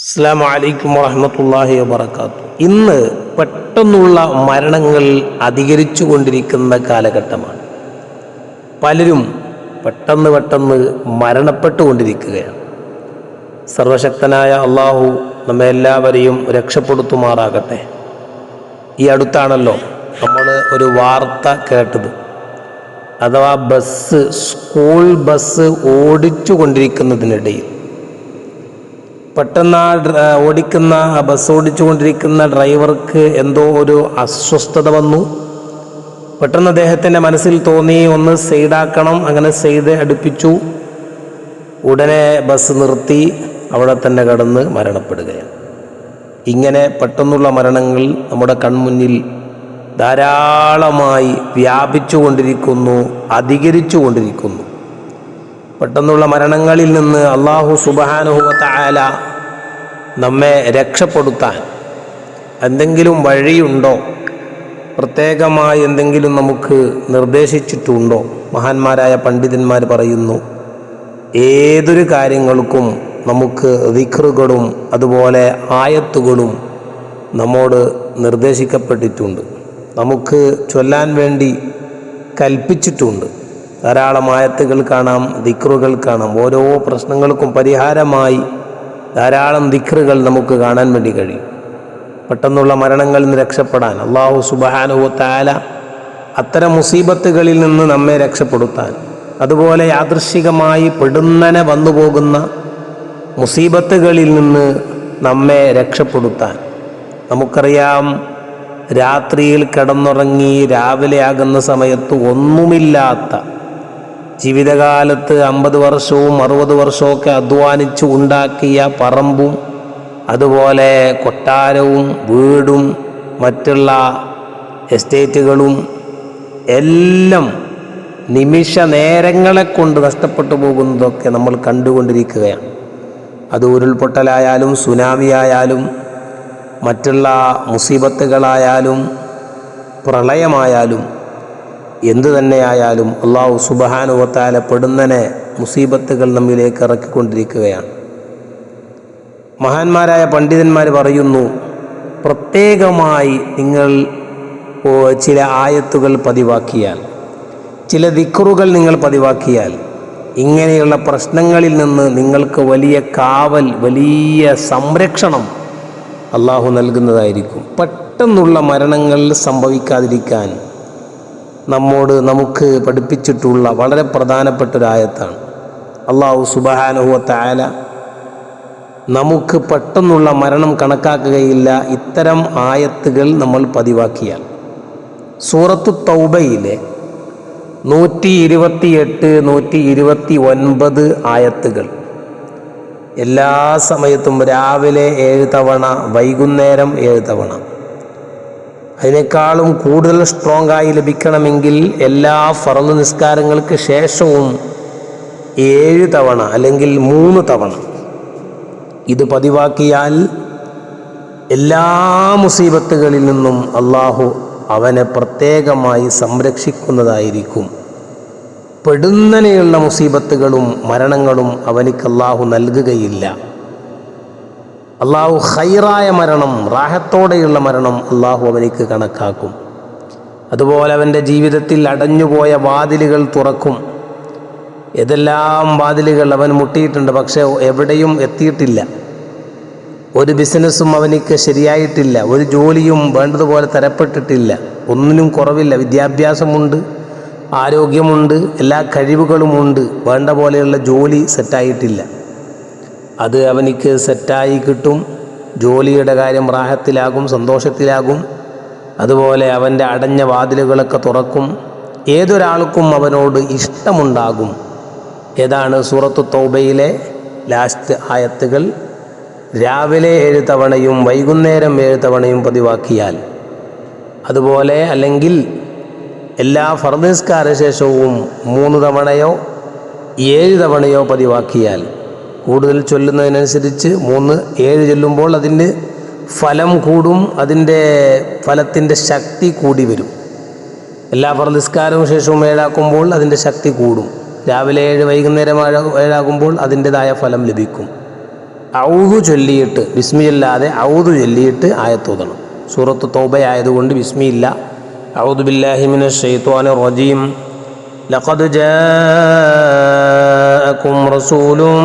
അസ്സാം വലൈക്കും വറഹമത്തല്ലാഹി വബർക്കാത്തു ഇന്ന് പെട്ടെന്നുള്ള മരണങ്ങൾ അധികരിച്ചു കൊണ്ടിരിക്കുന്ന കാലഘട്ടമാണ്. പലരും പെട്ടെന്ന് പെട്ടെന്ന് മരണപ്പെട്ടുകൊണ്ടിരിക്കുകയാണ് സർവശക്തനായ അള്ളാഹു നമ്മെ എല്ലാവരെയും രക്ഷപ്പെടുത്തുമാറാകട്ടെ. ഈ അടുത്താണല്ലോ നമ്മൾ ഒരു വാർത്ത കേട്ടത്. അഥവാ ബസ് സ്കൂൾ ബസ് ഓടിച്ചു കൊണ്ടിരിക്കുന്നതിനിടയിൽ പെട്ടെന്ന് ആ ഓടിക്കുന്ന ആ ബസ് ഓടിച്ചുകൊണ്ടിരിക്കുന്ന ഡ്രൈവർക്ക് എന്തോ ഒരു അസ്വസ്ഥത വന്നു. പെട്ടെന്ന് അദ്ദേഹത്തിന്റെ മനസ്സിൽ തോന്നി ഒന്ന് സൈഡാക്കണം. അങ്ങനെ സൈഡ് അടുപ്പിച്ചു. ഉടനെ ബസ് നിർത്തി. അവിടെ തന്നെ കടന്ന് മരണപ്പെടുകയാണ്. ഇങ്ങനെ പെട്ടെന്നുള്ള മരണങ്ങൾ നമ്മുടെ കൺമുന്നിൽ ധാരാളമായി വ്യാപിച്ചു കൊണ്ടിരിക്കുന്നു അധികരിച്ചു കൊണ്ടിരിക്കുന്നു പെട്ടെന്നുള്ള മരണങ്ങളിൽ നിന്ന് അള്ളാഹു സുബാനുഹുവല നമ്മെ രക്ഷപ്പെടുത്താൻ എന്തെങ്കിലും വഴിയുണ്ടോ? പ്രത്യേകമായി എന്തെങ്കിലും നമുക്ക് നിർദ്ദേശിച്ചിട്ടുണ്ടോ? മഹാന്മാരായ പണ്ഡിതന്മാർ പറയുന്നു ഏതൊരു കാര്യങ്ങൾക്കും നമുക്ക് ദിക്റുകളും അതുപോലെ ആയത്തുകളും നമ്മോട് നിർദ്ദേശിക്കപ്പെട്ടിട്ടുണ്ട്. നമുക്ക് ചൊല്ലാൻ വേണ്ടി കൽപ്പിച്ചിട്ടുണ്ട്. ധാരാളം ആയത്തുകൾ കാണാം ദിക്റുകൾ കാണാം. ഓരോ പ്രശ്നങ്ങൾക്കും പരിഹാരമായി ധാരാളം ദിക്റുകൾ നമുക്ക് കാണാൻ വേണ്ടി കഴിയും. പെട്ടെന്നുള്ള മരണങ്ങളിൽ നിന്ന് രക്ഷപ്പെടാൻ അള്ളാഹു സുബാനുവത്തായ അത്തരം മുസീബത്തുകളിൽ നിന്ന് നമ്മെ രക്ഷപ്പെടുത്താൻ. അതുപോലെ യാദൃശികമായി പെടുന്നനെ വന്നു പോകുന്ന മുസീബത്തുകളിൽ നിന്ന് നമ്മെ രക്ഷപ്പെടുത്താൻ. നമുക്കറിയാം രാത്രിയിൽ കിടന്നുറങ്ങി രാവിലെ ആകുന്ന സമയത്ത് ഒന്നുമില്ലാത്ത ജീവിതകാലത്ത് അമ്പത് വർഷവും അറുപത് വർഷമൊക്കെ അധ്വാനിച്ച് ഉണ്ടാക്കിയ പറമ്പും അതുപോലെ കൊട്ടാരവും വീടും മറ്റുള്ള എസ്റ്റേറ്റുകളും എല്ലാം നിമിഷ നേരങ്ങളെ കൊണ്ട് നഷ്ടപ്പെട്ടു പോകുന്നതൊക്കെ നമ്മൾ കണ്ടുകൊണ്ടിരിക്കുകയാണ്. അത് ഉരുൾപൊട്ടലായാലും സുനാമിയായാലും മറ്റുള്ള മുസീബത്തുകളായാലും പ്രളയമായാലും എന്തു തന്നെയായാലും അള്ളാഹു സുബഹാനുവത്താല പെടുന്നനെ മുസീബത്തുകൾ നമ്മിലേക്ക് ഇറക്കിക്കൊണ്ടിരിക്കുകയാണ്. മഹാന്മാരായ പണ്ഡിതന്മാർ പറയുന്നു പ്രത്യേകമായി നിങ്ങൾ ചില ആയത്തുകൾ പതിവാക്കിയാൽ ചില ദിക്റുകൾ നിങ്ങൾ പതിവാക്കിയാൽ ഇങ്ങനെയുള്ള പ്രശ്നങ്ങളിൽ നിന്ന് നിങ്ങൾക്ക് വലിയ കാവൽ വലിയ സംരക്ഷണം അള്ളാഹു നൽകുന്നതായിരിക്കും. പെട്ടെന്നുള്ള മരണങ്ങൾ സംഭവിക്കാതിരിക്കാൻ നമ്മോട് നമുക്ക് പഠിപ്പിച്ചിട്ടുള്ള വളരെ പ്രധാനപ്പെട്ട ഒരു ആയത്താണ് അള്ളാഹു സുബഹാനുഹത്തായാല നമുക്ക് പെട്ടെന്നുള്ള മരണം കണക്കാക്കുകയില്ല. ഇത്തരം ആയത്തുകൾ നമ്മൾ പതിവാക്കിയാൽ. സൂറത്തു തൗബയിലെ നൂറ്റി ഇരുപത്തിയെട്ട് നൂറ്റി ഇരുപത്തി ഒൻപത് ആയത്തുകൾ. എല്ലാ സമയത്തും രാവിലെ ഏഴ് തവണ വൈകുന്നേരം ഏഴ് തവണ. അതിനേക്കാളും കൂടുതൽ സ്ട്രോങ് ആയി ലഭിക്കണമെങ്കിൽ എല്ലാ ഫറന്ന് നിസ്കാരങ്ങൾക്ക് ശേഷവും ഏഴ് തവണ അല്ലെങ്കിൽ മൂന്ന് തവണ. ഇത് പതിവാക്കിയാൽ എല്ലാ മുസീബത്തുകളിൽ നിന്നും അള്ളാഹു അവനെ പ്രത്യേകമായി സംരക്ഷിക്കുന്നതായിരിക്കും. പെടുന്നനെയുള്ള മുസീബത്തുകളും മരണങ്ങളും അവനിക്ക് അള്ളാഹു നൽകുകയില്ല. അള്ളാഹു ഹൈറായ മരണം റാഹത്തോടെയുള്ള മരണം അള്ളാഹു അവനിക്ക് കണക്കാക്കും. അതുപോലെ അവന്റെ ജീവിതത്തിൽ അടഞ്ഞുപോയ വാതിലുകൾ തുറക്കും. ഏതെല്ലാം വാതിലുകൾ അവൻ മുട്ടിയിട്ടുണ്ട് പക്ഷേ എവിടെയും എത്തിയിട്ടില്ല. ഒരു ബിസിനസ്സും അവനിക്ക് ശരിയായിട്ടില്ല ഒരു ജോലിയും വേണ്ടതുപോലെ തരപ്പെട്ടിട്ടില്ല. ഒന്നിനും കുറവില്ല വിദ്യാഭ്യാസമുണ്ട് ആരോഗ്യമുണ്ട് എല്ലാ കഴിവുകളുമുണ്ട് വേണ്ട പോലെയുള്ള ജോലി സെറ്റായിട്ടില്ല അത് അവനിക്ക് സെറ്റായി കിട്ടും ജോലിയുടെ കാര്യം റാഹത്തിലാകും സന്തോഷത്തിലാകും. അതുപോലെ അവന്റെ അടഞ്ഞ വാതിലുകളൊക്കെ തുറക്കും. ഏതൊരാൾക്കും അവനോട് ഇഷ്ടമുണ്ടാകും. ഏതാണ് സൂറത്ത് തൗബയിലെ ലാസ്റ്റ് ആയത്തുകൾ? രാവിലെ ഏഴ് തവണയും വൈകുന്നേരം ഏഴ് തവണയും പതിവാക്കിയാൽ. അതുപോലെ അല്ലെങ്കിൽ എല്ലാ ഫർദസ്കാര ശേഷവും മൂന്ന് തവണയോ ഏഴ് തവണയോ പതിവാക്കിയാൽ. കൂടുതൽ ചൊല്ലുന്നതിനനുസരിച്ച് മൂന്ന് ഏഴ് ചൊല്ലുമ്പോൾ അതിന്റെ ഫലം കൂടും അതിന്റെ ഫലത്തിന്റെ ശക്തി കൂടി വരും. എല്ലാ പ്രതിസ്കാരവും ശേഷവും ഏഴാക്കുമ്പോൾ അതിന്റെ ശക്തി കൂടും. രാവിലെ ഏഴ് വൈകുന്നേരം ഏഴാകുമ്പോൾ അതിന്റെതായ ഫലം ലഭിക്കും. ഔതു ചൊല്ലിയിട്ട് ബിസ്മിയില്ലാതെ ഔതു ചൊല്ലിയിട്ട് ആയത്തോതണം സൂറത്ത് തോബയായതുകൊണ്ട് ബിസ്മിയില്ല ഔദു ബില്ലാഹിമിന് ഷെയ്ത്വാൻ റജീം. ലഖദ് ജാഅക്കും റസൂലും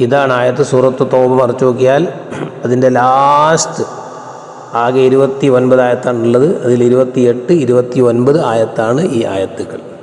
ഇതാണ് ആയത്ത് സൂറത്ത് തോപ് മറിച്ചു നോക്കിയാൽ അതിന്റെ ലാസ്റ്റ് ആകെ ഇരുപത്തി ഒൻപത് ആയത്താണുള്ളത്. അതിൽ ഇരുപത്തിയെട്ട് ഇരുപത്തി ഒൻപത് ആയത്താണ് ഈ ആയത്തുകൾ.